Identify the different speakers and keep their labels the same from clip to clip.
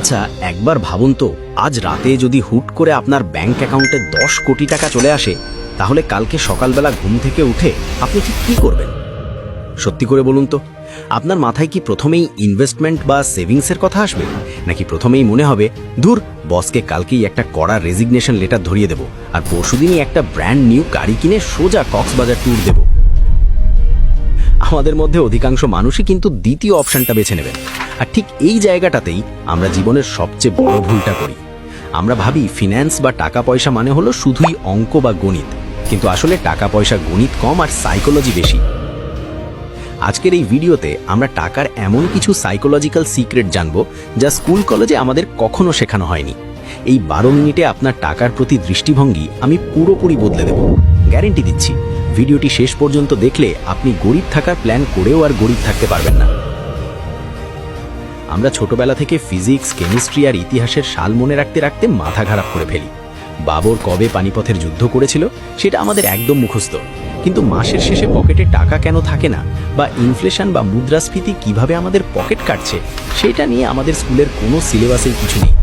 Speaker 1: আচ্ছা একবার ভাবুন তো, আজ রাতে যদি হুট করে আপনার ব্যাংক অ্যাকাউন্টে দশ কোটি টাকা চলে আসে, তাহলে কালকে সকালবেলা ঘুম থেকে উঠে আপনি ঠিক কী করবেন? সত্যি করে বলুন তো, আপনার মাথায় কি প্রথমেই ইনভেস্টমেন্ট বা সেভিংসের কথা আসবে? নাকি প্রথমেই মনে হবে দূর বসকে কালকেই একটা কড়া রেজিগনেশন লেটার ধরিয়ে দেব, আর পরশুদিনই একটা ব্র্যান্ড নিউ গাড়ি কিনে সোজা কক্সবাজার ট্যুর দেব। আমাদের মধ্যে অধিকাংশ মানুষই কিন্তু দ্বিতীয় অপশনটা বেছে নেবেন। আর ঠিক এই জায়গাটাতেই আমরা জীবনের সবচেয়ে বড় ভুলটা করি। আমরা ভাবি ফিন্যান্স বা টাকা পয়সা মানে হলো শুধুই অঙ্ক বা গণিত। কিন্তু আসলে টাকা পয়সা, গণিত কম আর সাইকোলজি বেশি। আজকের এই ভিডিওতে আমরা টাকার এমন কিছু সাইকোলজিক্যাল সিক্রেট জানব যা স্কুল কলেজে আমাদের কখনো শেখানো হয়নি। এই বারো মিনিটে আপনার টাকার প্রতি দৃষ্টিভঙ্গি আমি পুরোপুরি বদলে দেব। গ্যারেন্টি দিচ্ছি। ভিডিওটি শেষ পর্যন্ত দেখলে আপনি গরিব থাকার প্ল্যান করেও আর গরিব থাকতে পারবেন না। আমরা ছোটবেলা থেকে ফিজিক্স কেমিস্ট্রি আর ইতিহাসের সাল মনে রাখতে রাখতে মাথা খারাপ করে ফেলি। বাবর কবে পানিপথের যুদ্ধ করেছিল সেটা আমাদের একদম মুখস্থ। কিন্তু মাসের শেষে পকেটে টাকা কেন থাকে না বা ইনফ্লেশন বা মুদ্রাস্ফীতি কীভাবে আমাদের পকেট কাটছে সেটা নিয়ে আমাদের স্কুলের কোনো সিলেবাসেই কিছু নেই।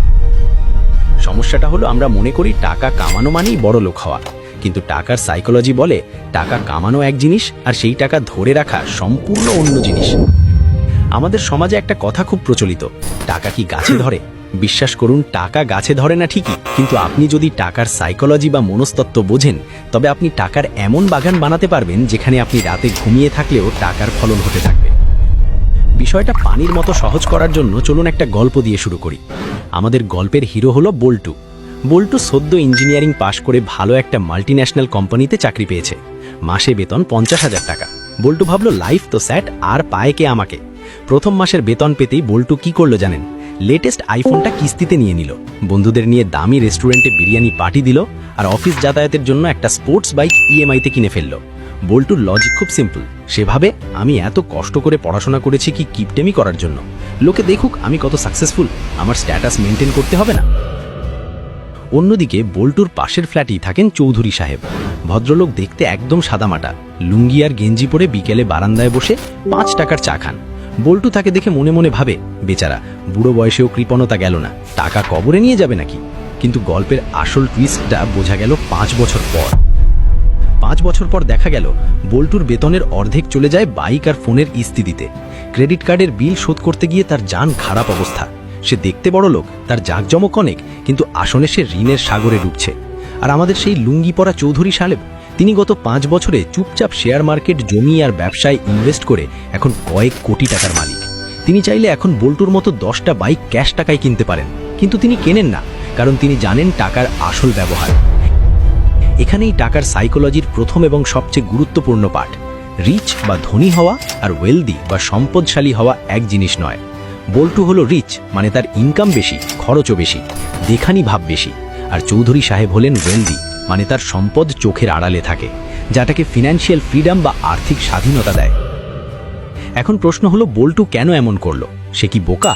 Speaker 1: সমস্যাটা হলো আমরা মনে করি টাকা কামানো মানেই বড় লোক হওয়া। কিন্তু টাকার সাইকোলজি বলে টাকা কামানো এক জিনিস আর সেই টাকা ধরে রাখা সম্পূর্ণ অন্য জিনিস। আমাদের সমাজে একটা কথা খুব প্রচলিত, টাকা কি গাছে ধরে? বিশ্বাস করুন, টাকা গাছে ধরে না ঠিকই, কিন্তু আপনি যদি টাকার সাইকোলজি বা মনস্তত্ত্ব বোঝেন, তবে আপনি টাকার এমন বাগান বানাতে পারবেন যেখানে আপনি রাতে ঘুমিয়ে থাকলেও টাকার ফলন হতে থাকবে। বিষয়টা পানির মতো সহজ করার জন্য চলুন একটা গল্প দিয়ে শুরু করি। আমাদের গল্পের হিরো হলো বল্টু। বল্টু সদ্য ইঞ্জিনিয়ারিং পাশ করে ভালো একটা মাল্টিন্যাশনাল কোম্পানিতে চাকরি পেয়েছে। মাসে বেতন পঞ্চাশ হাজার টাকা। বল্টু ভাবলো, লাইফ তো স্যাট, আর পায় কে আমাকে? প্রথম মাসের বেতন পেতেই বল্টু কি করল জানেন? লেটেস্ট আইফোনটা কিস্তিতে নিয়ে নিল। বন্ধুদের নিয়ে দামি রেস্টুরেন্টে বিরিয়ানি পার্টি দিল আর অফিস যাতায়াতের জন্য একটা স্পোর্টস বাইক ইএমআইতে কিনে ফেলল। বল্টুর লজিক খুব সিম্পল। সেভাবে আমি এত কষ্ট করে পড়াশোনা করেছি কি কিপটেমি করার জন্য। লোকে দেখুক আমি কত সাকসেসফুল। আমার স্ট্যাটাস মেনটেন করতে হবে না? অন্যদিকে বল্টুর পাশের ফ্ল্যাটেই থাকেন চৌধুরী সাহেব। ভদ্রলোক দেখতে একদম সাদামাটা। লুঙ্গি আর গেঞ্জি পরে বিকেলে বারান্দায় বসে পাঁচ টাকার চা খান। বল্টু তাকে দেখে মনে মনে ভাবে, বেচারা, বুড়ো বয়সেও কৃপণতা গেল না। টাকা কবরে নিয়ে যাবে নাকি? কিন্তু গল্পের আসল টুইস্টটা বোঝা গেল পাঁচ বছর পর। পাঁচ বছর পর দেখা গেল, বল্টুর বেতনের অর্ধেক চলে যায় বাইক আর ফোনের ইস্তি দিতে ক্রেডিট কার্ডের বিল শোধ করতে গিয়ে তার যান খারাপ অবস্থা। সে দেখতে বড় লোক, তার জাঁকজমক অনেক, কিন্তু আসনে সে ঋণের সাগরে ডুবছে। আর আমাদের সেই লুঙ্গি পরা চৌধুরী সালেব তিনি গত পাঁচ বছরে চুপচাপ শেয়ার মার্কেট জমি আর ব্যবসায় ইনভেস্ট করে এখন কয়েক কোটি টাকার মালিক। তিনি চাইলে এখন বল্টুর মতো দশটা বাইক ক্যাশ টাকায় কিনতে পারেন, কিন্তু তিনি কেনেন না, কারণ তিনি জানেন টাকার আসল ব্যবহার। এখানেই টাকার সাইকোলজির প্রথম এবং সবচেয়ে গুরুত্বপূর্ণ পাঠ। রিচ বা ধনী হওয়া আর ওয়েলদি বা সম্পদশালী হওয়া এক জিনিস নয়। বল্টু হলো রিচ মানে তার ইনকাম বেশি, খরচও বেশি, দেখানি ভাব বেশি, আর চৌধুরী সাহেব হলেন ওয়েলদি মানে তার সম্পদ চোখের আড়ালে থাকে, যাটাকে ফিনান্সিয়াল ফ্রিডম বা আর্থিক স্বাধীনতা দেয়। এখন প্রশ্ন হলো, বল্টু কেন এমন করল? সে কি বোকা?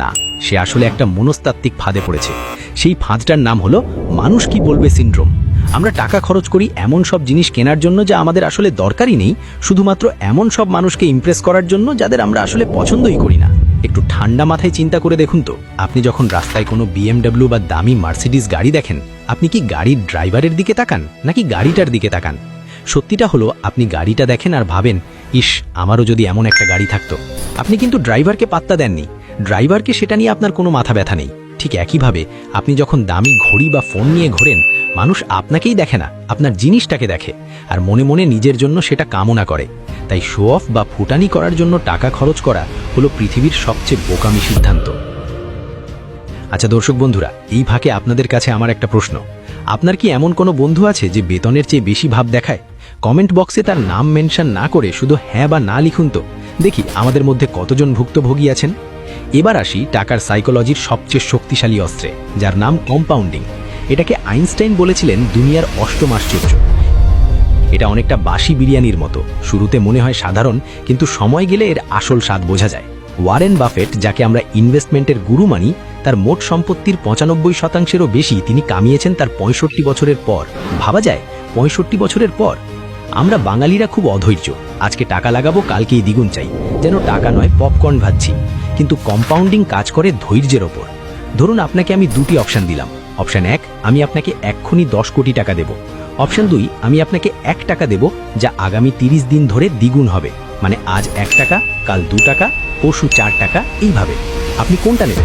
Speaker 1: না, সে আসলে একটা মনস্তাত্ত্বিক ফাঁদে পড়েছে। সেই ফাঁদটার নাম হলো, মানুষ কি বলবে সিন্ড্রোম আমরা টাকা খরচ করি এমন সব জিনিস কেনার জন্য যা আমাদের আসলে দরকারই নেই, শুধুমাত্র এমন সব মানুষকে ইমপ্রেস করার জন্য যাদের আমরা আসলে পছন্দই করি না। একটু ঠান্ডা মাথায় চিন্তা করে দেখুন তো। আপনি যখন রাস্তায় কোনো বিএমডাব্লিউ বা দামি মার্সিডিস গাড়ি দেখেন, আপনি কি গাড়ির ড্রাইভারের দিকে তাকান, নাকি গাড়িটার দিকে তাকান? সত্যিটা হলো, আপনি গাড়িটা দেখেন আর ভাবেন, ইস, আমারও যদি এমন একটা গাড়ি থাকতো। আপনি কিন্তু ড্রাইভারকে পাত্তা দেননি। ড্রাইভারকে সেটা নিয়ে আপনার কোনো মাথা ব্যথা নেই। ঠিক একইভাবে আপনি যখন দামি ঘড়ি বা ফোন নিয়ে ঘোরেন, মানুষ আপনাকেই দেখে না, আপনার জিনিসটাকে দেখে। আর মনে মনে নিজের জন্য সেটা কামনা করে। তাই শো অফ বা ফুটানি করার জন্য টাকা খরচ করা হলো পৃথিবীর সবচেয়ে বোকামি সিদ্ধান্ত। আচ্ছা দর্শক বন্ধুরা, এই ফাঁকে আপনাদের কাছে আমার একটা প্রশ্ন। আপনার কি এমন কোনো বন্ধু আছে যে বেতনের চেয়ে বেশি ভাব দেখায়? কমেন্ট বক্সে তার নাম মেনশন না করে শুধু হ্যাঁ বা না লিখুন তো। দেখি, আমাদের মধ্যে কতজন ভুক্তভোগী আছেন? এবার আসি টাকার সাইকোলজির সবচেয়ে শক্তিশালী অস্ত্রে, যার নাম কম্পাউন্ডিং। এটাকে আইনস্টাইন বলেছিলেন দুনিয়ার অষ্টম আশ্চর্য। এটা অনেকটা বাসি বিরিয়ানির মতো। শুরুতে মনে হয় সাধারণ, কিন্তু সময় গেলে এর আসল স্বাদ বোঝা যায়। ওয়ারেন বাফেট, যাকে আমরা ইনভেস্টমেন্টের গুরু মানি, তার মোট সম্পত্তির পঁচানব্বই শতাংশেরও বেশি তিনি কামিয়েছেন তার পঁয়ষট্টি বছরের পর। ভাবা যায়, পঁয়ষট্টি বছরের পর? আমরা বাঙালিরা খুব অধৈর্য। আজকে টাকা লাগাবো, কালকেই দ্বিগুণ চাই। যেন টাকা নয়, পপকর্ন ভাবছি কিন্তু কম্পাউন্ডিং কাজ করে ধৈর্যের ওপর। ধরুন আপনাকে আমি দুটি অপশন দিলাম। অপশন এক, আমি আপনাকে এক্ষুনি দশ কোটি টাকা দেব। অপশন দুই, আমি আপনাকে এক টাকা দেব যা আগামী তিরিশ দিন ধরে দ্বিগুণ হবে। মানে আজ এক টাকা, কাল দু টাকা পশু চার টাকা, এইভাবে। আপনি কোনটা নেবেন?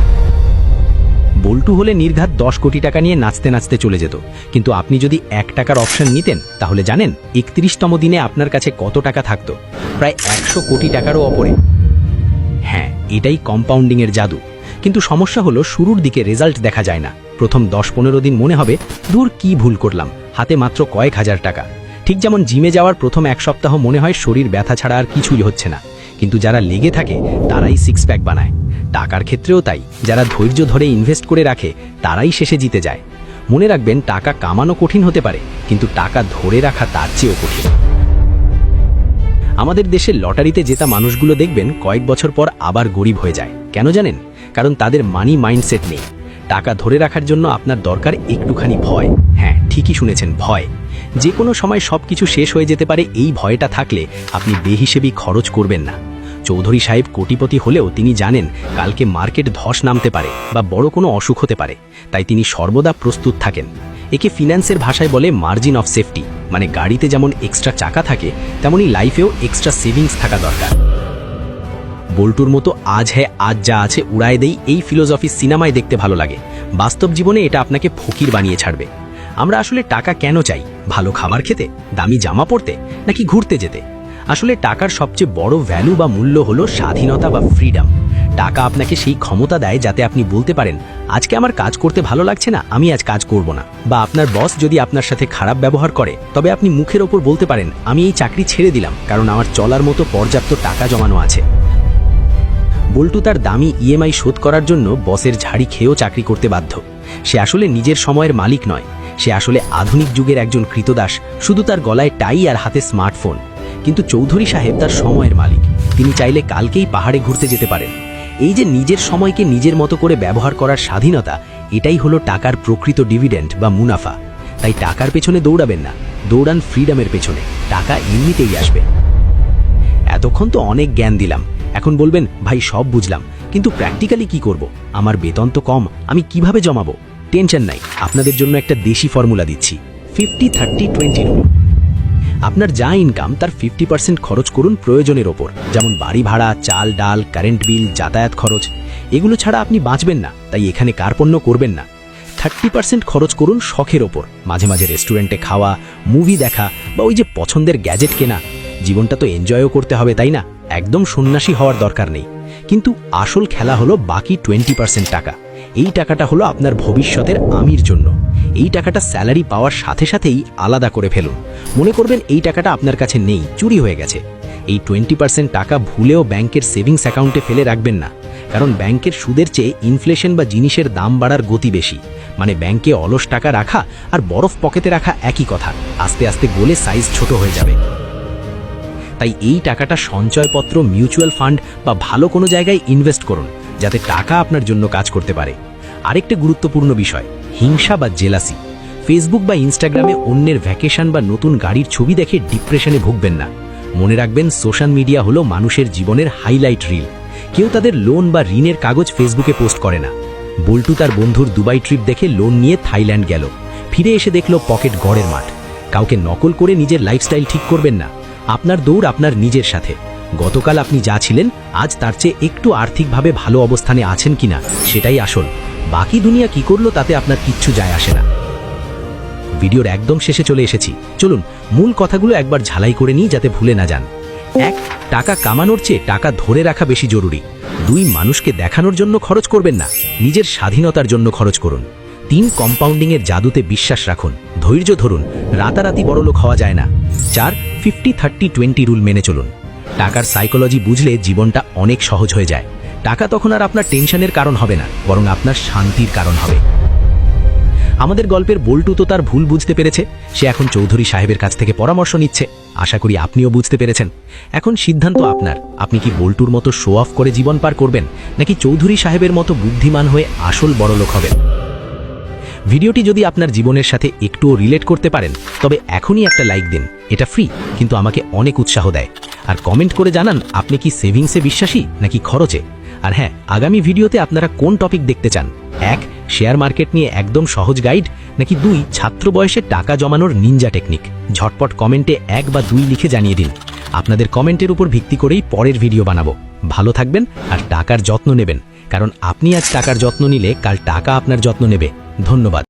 Speaker 1: বল্টু হলে নির্ঘাত দশ কোটি টাকা নিয়ে নাচতে নাচতে চলে যেত। কিন্তু আপনি যদি এক টাকার অপশন নিতেন, তাহলে জানেন, একত্রিশতম দিনে আপনার কাছে কত টাকা থাকতো? প্রায় একশো কোটি টাকারও অপরে। এটাই কম্পাউন্ডিংয়ের জাদু। কিন্তু সমস্যা হলো শুরুর দিকে রেজাল্ট দেখা যায় না। প্রথম দশ পনেরো দিন মনে হবে, দূর কি ভুল করলাম, হাতে মাত্র কয়েক হাজার টাকা। ঠিক যেমন জিমে যাওয়ার প্রথম এক সপ্তাহ মনে হয় শরীর ব্যথা ছাড়া আর কিছুই হচ্ছে না। কিন্তু যারা লেগে থাকে, তারাই সিক্স প্যাক বানায়। টাকার ক্ষেত্রেও তাই, যারা ধৈর্য ধরে ইনভেস্ট করে রাখে, তারাই শেষে জিতে যায়। মনে রাখবেন, টাকা কামানো কঠিন হতে পারে, কিন্তু টাকা ধরে রাখা তার চেয়েও কঠিন। আমাদের দেশের লটারিতে জেতা মানুষগুলো দেখবেন কয়েক বছর পর আবার গরিব হয়ে যায়। কেন জানেন? কারণ তাদের মানি মাইন্ডসেট নেই। টাকা ধরে রাখার জন্য আপনার দরকার একটুখানি ভয়। হ্যাঁ ঠিকই শুনেছেন, ভয়। যে কোনো সময় সব কিছু শেষ হয়ে যেতে পারে, এই ভয়টা থাকলে আপনি বেহিসেবি খরচ করবেন না। চৌধুরী সাহেব কোটিপতি হলেও তিনি জানেন, কালকে মার্কেট ধস নামতে পারে বা বড় কোনো অসুখ হতে পারে। তাই তিনি সর্বদা প্রস্তুত থাকেন। একে ফিন্যান্সের ভাষায় বলে মার্জিন অফ সেফটি মানে গাড়িতে যেমন এক্সট্রা চাকা থাকে, তেমনই লাইফেও এক্সট্রা সেভিংস থাকা দরকার। বল্টুর মতো আজ হ্যাঁ আজ যা আছে উড়ায় দেই এই ফিলোসফি সিনেমায় দেখতে ভালো লাগে। বাস্তব জীবনে এটা আপনাকে ফকির বানিয়ে ছাড়বে। আমরা আসলে টাকা কেন চাই? ভালো খাবার খেতে? দামি জামা পরতে? নাকি ঘুরতে যেতে? আসলে টাকার সবচেয়ে বড় ভ্যালু বা মূল্য হলো স্বাধীনতা বা ফ্রিডম টাকা আপনাকে সেই ক্ষমতা দেয় যাতে আপনি বলতে পারেন, আজকে আমার কাজ করতে ভালো লাগছে না, আমি আজ কাজ করব না। বা আপনার বস যদি আপনার সাথে খারাপ ব্যবহার করে, তবে আপনি মুখের ওপর বলতে পারেন, আমি এই চাকরি ছেড়ে দিলাম, কারণ আমার চলার মতো পর্যাপ্ত টাকা জমানো আছে। বল্টু তার দামি ইএমআই শোধ করার জন্য বসের ঝাড়ি খেয়েও চাকরি করতে বাধ্য। সে আসলে নিজের সময়ের মালিক নয়, সে আসলে আধুনিক যুগের একজন কৃতদাস, শুধু তার গলায় টাই আর হাতে স্মার্টফোন। কিন্তু চৌধুরী সাহেব তার সময়ের মালিক। তিনি চাইলে কালকেই পাহাড়ে ঘুরতে যেতে পারেন। এই যে নিজের সময়কে নিজের মতো করে ব্যবহার করার স্বাধীনতা, এটাই হলো টাকার প্রকৃত ডিভিডেন্ড বা মুনাফা। তাই টাকার পেছনে দৌড়াবেন না, দৌড়ান ফ্রিডমের পেছনে, টাকা এমনিতেই আসবে। এতক্ষণ তো অনেক জ্ঞান দিলাম, এখন বলবেন, ভাই, সব বুঝলাম, কিন্তু প্র্যাকটিক্যালি কি করব? আমার বেতন তো কম, আমি কীভাবে জমাবো? টেনশন নাই, আপনাদের জন্য একটা দেশি ফর্মুলা দিচ্ছি ফিফটি থার্টি টোয়েন্টি রুল আপনার যা ইনকাম তার ফিফটি পার্সেন্ট খরচ করুন প্রয়োজনের ওপর। যেমন বাড়ি ভাড়া, চাল, ডাল কারেন্ট বিল যাতায়াত খরচ। এগুলো ছাড়া আপনি বাঁচবেন না, তাই এখানে কার্পণ্য করবেন না। থার্টি পার্সেন্ট খরচ করুন শখের ওপর। মাঝে মাঝে রেস্টুরেন্টে খাওয়া মুভি দেখা বা ওই যে পছন্দের গ্যাজেট কেনা, জীবনটা তো এনজয়ও করতে হবে, তাই না? একদম সন্ন্যাসী হওয়ার দরকার নেই। কিন্তু আসল খেলা হলো বাকি টোয়েন্টি পার্সেন্ট টাকা। এই টাকাটা হলো আপনার ভবিষ্যতের আমির জন্য। এই টাকাটা স্যালারি পাওয়ার সাথে সাথেই আলাদা করে ফেলুন। মনে করবেন এই টাকাটা আপনার কাছে নেই, চুরি হয়ে গেছে। এই টোয়েন্টি পার্সেন্ট টাকা ভুলেও ব্যাংকের সেভিংস অ্যাকাউন্টে ফেলে রাখবেন না, কারণ ব্যাংকের সুদের চেয়ে ইনফ্লেশন বা জিনিসের দাম বাড়ার গতি বেশি। মানে ব্যাংকে অলস টাকা রাখা আর বরফ পকেটে রাখা একই কথা, আস্তে আস্তে গোলে সাইজ ছোট হয়ে যাবে। তাই এই টাকাটা সঞ্চয়পত্র, মিউচুয়াল ফান্ড বা ভালো কোনো জায়গায় ইনভেস্ট করুন, যাতে টাকা আপনার জন্য কাজ করতে পারে। আরেকটা গুরুত্বপূর্ণ বিষয় হিংসা বা জেলাসি। ফেসবুক বা ইনস্টাগ্রামে অন্যের ভ্যাকেশন বা নতুন গাড়ির ছবি দেখে ডিপ্রেশনে ভুগবেন না। মনে রাখবেন সোশ্যাল মিডিয়া হলো মানুষের জীবনের হাইলাইট রিল কেউ তাদের লোন বা ঋণের কাগজ ফেসবুকে পোস্ট করে না। বল্টু তার বন্ধুর দুবাই ট্রিপ দেখে লোন নিয়ে থাইল্যান্ড গেল। ফিরে এসে দেখল পকেট গড়ের মাঠ। কাউকে নকল করে নিজের লাইফস্টাইল ঠিক করবেন না। আপনার দৌড় আপনার নিজের সাথে। গতকাল আপনি যা ছিলেন, আজ তার চেয়ে একটু আর্থিকভাবে ভালো অবস্থানে আছেন কিনা, সেটাই আসল। বাকি দুনিয়া কি করল তাতে আপনার কিচ্ছু যায় আসে না। ভিডিওর একদম শেষে চলে এসেছি। চলুন, মূল কথাগুলো একবার ঝালাই করে নিই যাতে ভুলে না যান। এক, টাকা কামানোর চেয়ে টাকা ধরে রাখা বেশি জরুরি। দুই, মানুষকে দেখানোর জন্য খরচ করবেন না। নিজের স্বাধীনতার জন্য খরচ করুন। তিন, কম্পাউন্ডিংয়ের জাদুতে বিশ্বাস রাখুন। ধৈর্য ধরুন। রাতারাতি বড়লোক হওয়া যায় না। চার ফিফটি থার্টি টোয়েন্টি রুল মেনে চলুন। টাকার সাইকোলজি বুঝলে জীবনটা অনেক সহজ হয়ে যায়। টাকা তখন আর আপনার টেনশনের কারণ হবে না, বরং আপনার শান্তির কারণ হবে। আমাদের গল্পের বল্টু তো তার ভুল বুঝতে পেরেছে, সে এখন চৌধুরী সাহেবের কাছ থেকে পরামর্শ নিচ্ছে। আশা করি আপনিও বুঝতে পেরেছেন। এখন সিদ্ধান্ত আপনার। আপনি কি বল্টুর মতো শো অফ করে জীবন পার করবেন, নাকি চৌধুরী সাহেবের মতো বুদ্ধিমান হয়ে আসল বড়লোক হবেন? ভিডিওটি যদি আপনার জীবনের সাথে একটুও রিলেট করতে পারেন, তবে এখনই একটা লাইক দিন। এটা ফ্রি কিন্তু আমাকে অনেক উৎসাহ দেয়। আর কমেন্ট করে জানান, আপনি কি সেভিংসে বিশ্বাসী, নাকি খরচে? আর হ্যাঁ আগামী ভিডিওতে আপনারা কোন টপিক দেখতে চান? এক শেয়ার মার্কেট নিয়ে একদম সহজ গাইড নাকি দুই, ছাত্র বয়সে টাকা জমানোর নিনজা টেকনিক ঝটপট কমেন্টে এক বা দুই লিখে জানিয়ে দিন। আপনাদের কমেন্টের উপর ভিত্তি করেই পরের ভিডিও বানাবো। ভালো থাকবেন আর টাকার যত্ন নেবেন, কারণ আপনি আজ টাকার যত্ন নিলে কাল টাকা আপনার যত্ন নেবে। ধন্যবাদ।